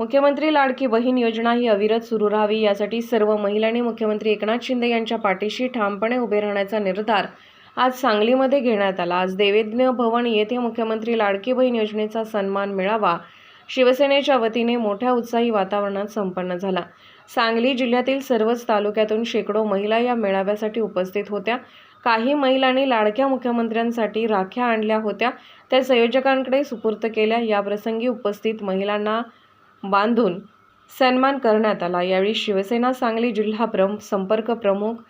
मुख्यमंत्री लाडकी बहीण योजना ही अविरत सुरू राहावी यासाठी सर्व महिलांनी मुख्यमंत्री एकनाथ शिंदे यांच्या पाठीशी ठामपणे उभे राहण्याचा निर्धार आज सांगलीमध्ये घेण्यात आला. आज देवेज्ञ भवन येथे मुख्यमंत्री लाडकी बहीण योजनेचा सन्मान मिळावा शिवसेनेच्या वतीने मोठ्या उत्साही वातावरणात संपन्न झाला. सांगली जिल्ह्यातील सर्वच तालुक्यातून शेकडो महिला या मेळाव्यासाठी उपस्थित होत्या. काही महिलांनी लाडक्या मुख्यमंत्र्यांसाठी राख्या आणल्या होत्या. त्या संयोजकांकडे सुपूर्त केल्या. याप्रसंगी उपस्थित महिलांना बांधून सन्मान करण्यात आला. यावेळी शिवसेना सांगली जिल्हा प्रम संपर्क प्रमुख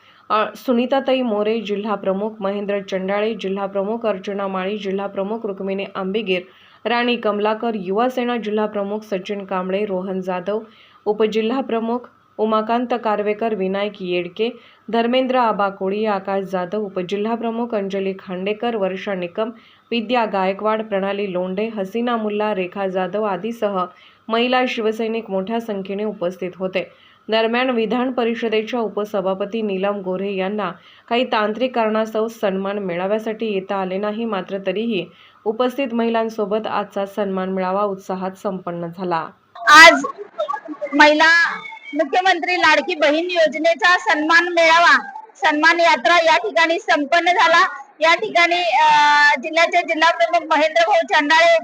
सुनीताताई मोरे जिल्हा प्रमुख महेंद्र चंडाळे जिल्हा प्रमुख अर्चना माळी जिल्हा प्रमुख रुक्मिणी आंबेगीर राणी कमलाकर युवासेना जिल्हा प्रमुख सचिन कांबळे रोहन जाधव उपजिल्हा प्रमुख उमाकांत कारवेकर विनायक येडके धर्मेंद्र आबा कोळी आकाश जाधव उपजिल्हा प्रमुख अंजली खांडेकर वर्षा निकम विद्या गायकवाड प्रणाली लोंढे हसीना मुल्ला रेखा जाधव आदीसह महिला शिवसैनिक मोठ्या संख्येने उपस्थित होते. दरम्यान विधान परिषदेच्या उपसभापती नीलम गोऱ्हे यांना काही तांत्रिक कारणास्तव सन्मान मेळाव्यासाठी येता आले नाही मात्र तरीही उपस्थित महिलांसोबत आजचा सन्मान मेळावा उत्साहात संपन्न झाला. आज महिला मुख्यमंत्री लाडकी बहीण योजनेचा सन्मान मेळावा सन्मान यात्रा या ठिकाणी संपन्न झाला. या ठिकाणी जिल्ह्याचे जिल्हा प्रमुख महेंद्र भाऊ चंडाळे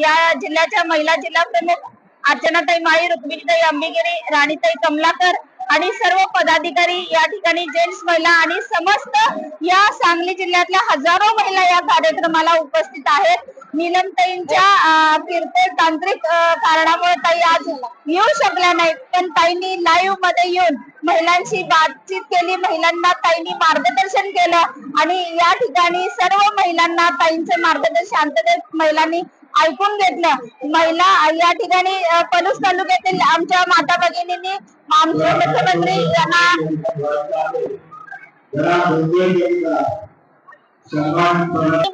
या जिल्ह्याच्या महिला जिल्हा प्रमुख अर्चनाताई माळी रुक्मिणीताई अंबिगिरी राणीताई कमलाकर आणि सर्व पदाधिकारी या ठिकाणी जेंट्स महिला आणि समस्त या सांगली जिल्ह्यातल्या हजारो महिला या कार्यक्रमाला उपस्थित आहेत. अं, किरकोळ तांत्रिक कारणामुळे ताई आज येऊ शकल्या नाहीत. पण ताईंनी लाईव्हमध्ये येऊन महिलांशी बातचीत केली. महिलांना ताईंनी मार्गदर्शन केलं आणि या ठिकाणी सर्व महिलांना ताईंचे मार्गदर्शन शांततेत महिलांनी ऐकून घेतलं. महिला या ठिकाणी पलूस तालुक्यातील आमच्या माता भगिनींनी आमचे मुख्यमंत्री यांना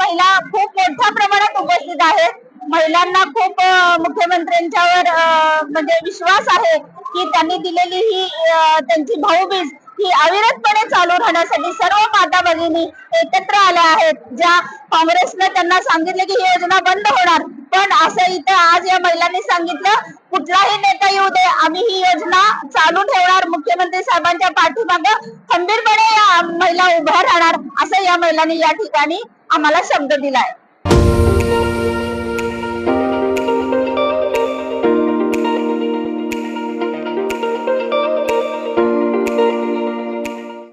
महिला खूप मोठ्या महिलांना खूप मुख्यमंत्र्यांच्यावर म्हणजे विश्वास आहे की त्यांनी दिलेली ही त्यांची भाऊबीज ही अविरतपणे चालू राहण्यासाठी सर्व माता भगिनी एकत्र आल्या आहेत. ज्या काँग्रेसनं त्यांना सांगितले की ही योजना बंद होणार. पण असं इथं आज या महिलांनी सांगितलं कुठलाही नेता येऊ दे. आम्ही ही योजना चालू ठेवणार. मुख्यमंत्री साहेबांच्या पाठीमागं खंबीरपणे या महिला उभ्या राहणार. असं या महिलांनी या ठिकाणी आम्हाला शब्द दिलाय.